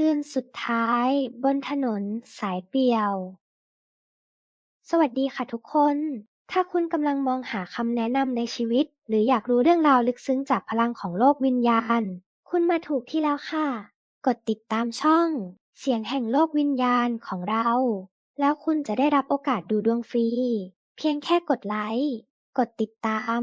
คืนสุดท้ายบนถนนสายเปี่ยว สวัสดีค่ะทุกคน ถ้าคุณกำลังมองหาคำแนะนำในชีวิต หรืออยากรู้เรื่องราวลึกซึ้งจากพลังของโลกวิญญาณ คุณมาถูกที่แล้วค่ะ กดติดตามช่อง เสียงแห่งโลกวิญญาณของเรา แล้วคุณจะได้รับโอกาสดูดวงฟรี เพียงแค่กดไลค์ กดติดตาม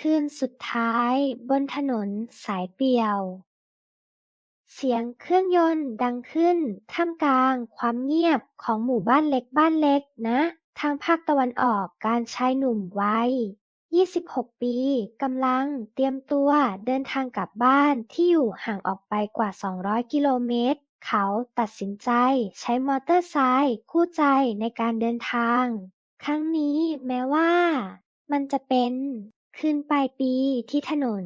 คืนสุดท้ายบนถนนสายเปี่ยว เสียงเครื่องยนต์ดังขึ้นท่ามกลางความเงียบของหมู่บ้านเล็กบ้านเล็กนะ ทางภาคตะวันออกการชายหนุ่มวัย26 ปีกำลังเตรียมตัวเดินทางกลับบ้านที่อยู่ห่างออกไปกว่า 200 กิโลเมตร เขาตัดสินใจใช้มอเตอร์ไซค์คู่ใจในการเดินทาง ครั้งนี้แม้ว่า มันจะเป็น คืนปลายปีที่ถนน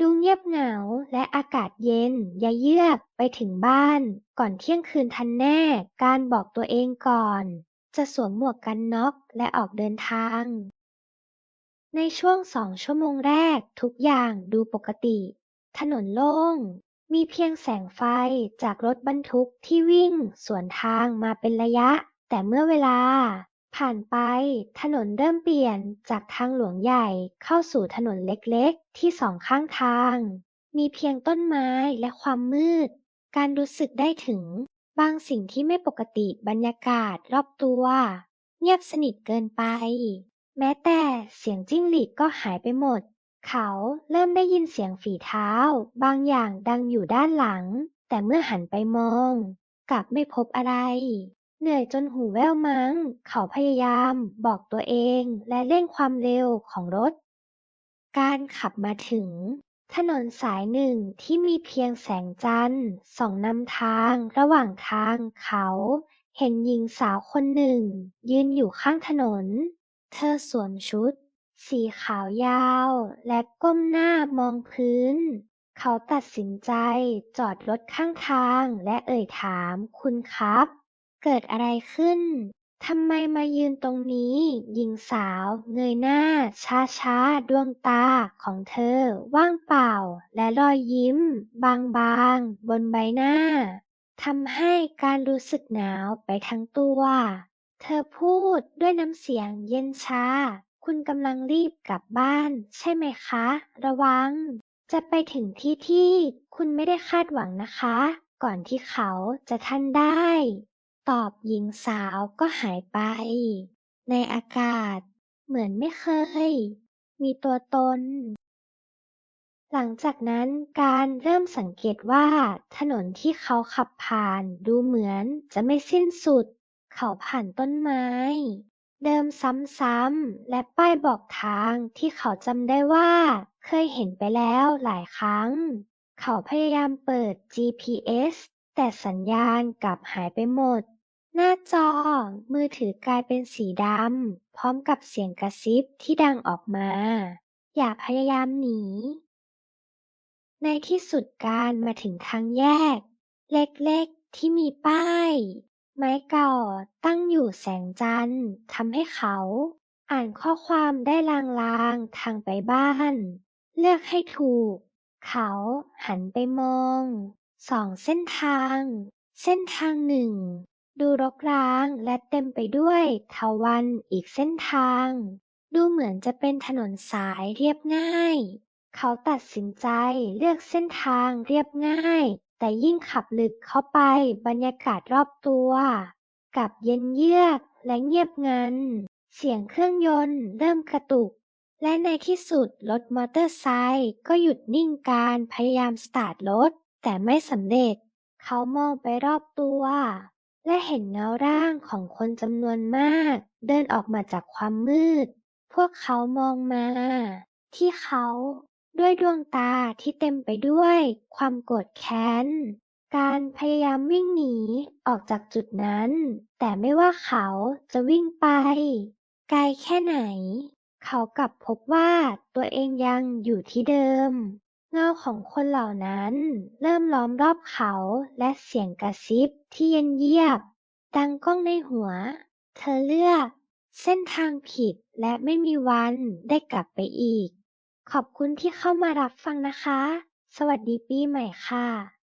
ดูเงียบเหงาและอากาศเย็นยะเยือกไปถึงบ้าน ก่อนเที่ยงคืนทันแน่การบอกตัวเองก่อน จะสวมหมวกกันน็อกและออกเดินทาง ในช่วงสองชั่วโมงแรกทุกอย่างดูปกติ ถนนโล่ง มีเพียงแสงไฟจากรถบรรทุกที่วิ่งสวนทางมาเป็นระยะ แต่เมื่อเวลา ผ่านไป ถนนเริ่มเปลี่ยนจากทางหลวงใหญ่เข้าสู่ถนนเล็กๆ ที่สองข้างทาง มีเพียงต้นไม้และความมืด การรู้สึกได้ถึง บางสิ่งที่ไม่ปกติบรรยากาศรอบตัว เงียบสนิทเกินไป แม้แต่เสียงจิ้งหรีดก็หายไปหมด เขาเริ่มได้ยินเสียงฝีเท้า บางอย่างดังอยู่ด้านหลัง แต่เมื่อหันไปมอง กลับไม่พบอะไร เหนื่อยจนหูแว่วมั้ง เขาพยายามบอกตัวเองและเร่งความเร็วของรถ การขับมาถึง ถนนสายหนึ่งที่มีเพียงแสงจันทร์ส่องนำทางระหว่างทางเขา เห็นหญิงสาวคนหนึ่ง ยืนอยู่ข้างถนน เธอสวมชุด สีขาวยาว และก้มหน้ามองพื้นเขาตัดสินใจจอดรถข้างทางและเอ่ยถามคุณครับ เกิดอะไรขึ้น ทำไมมายืนตรงนี้ หญิงสาวเงยหน้า ช้าๆดวงตาของเธอ ว่างเปล่า และรอยยิ้ม บางๆ บนใบหน้าทำให้การรู้สึกหนาวไปทั้งตัว เธอพูดด้วยน้ำเสียงเย็นชาคุณกำลังรีบกลับบ้าน ใช่ไหมคะ ระวัง จะไปถึงที่ที่คุณไม่ได้คาดหวังนะคะ ก่อนที่เขาจะทันได้ ตอบหญิงสาวก็หายไป ในอากาศ เหมือนไม่เคย มีตัวตน หลังจากนั้นการเริ่มสังเกตว่า ถนนที่เขาขับผ่านดูเหมือนจะไม่สิ้นสุด เขาผ่านต้นไม้ เดิมซ้ำๆและป้ายบอกทางที่เขาจำได้ว่า เคยเห็นไปแล้วหลายครั้ง เขาพยายามเปิด GPS แต่สัญญาณกลับหายไปหมด หน้าจอมือถือกลายเป็นสีดำ พร้อมกับเสียงกระซิบที่ดังออกมา อย่าพยายามหนี ในที่สุดการมาถึงทางแยก เล็กๆที่มีป้าย ไม้เก่าตั้งอยู่แสงจันทร์ทำให้เขา อ่านข้อความได้ลางๆทางไปบ้าน เลือกให้ถูก เขาหันไปมอง สองเส้นทาง เส้นทางหนึ่ง ดูรกร้างและเต็มไปด้วยเถาวัลย์อีกเส้นทาง ดูเหมือนจะเป็นถนนสายเรียบง่าย เขาตัดสินใจเลือกเส้นทางเรียบง่าย แต่ยิ่งขับลึกเข้าไปบรรยากาศรอบตัวกับเย็นเยือกและเงียบงัน เสียงเครื่องยนต์เริ่มกระตุก และในที่สุดรถมอเตอร์ไซค์ก็หยุดนิ่งการพยายามสตาร์ทรถ แต่ไม่สำเร็จ เขามองไปรอบตัว และเห็นเงาร่างของคนจำนวนมากเดินออกมาจากความมืด พวกเขามองมาที่เขาด้วยดวงตาที่เต็มไปด้วยความโกรธแค้น การพยายามวิ่งหนีออกจากจุดนั้น แต่ไม่ว่าเขาจะวิ่งไป ไกลแค่ไหน เขากลับพบว่าตัวเองยังอยู่ที่เดิม เงาของคนเหล่านั้นเริ่มล้อมรอบเขาและเสียงกระซิบที่เย็นเยียบ ดังก้องในหัว เธอเลือก เส้นทางผิดและไม่มีวันได้กลับไปอีก ขอบคุณที่เข้ามารับฟังนะคะ สวัสดีปีใหม่ค่ะ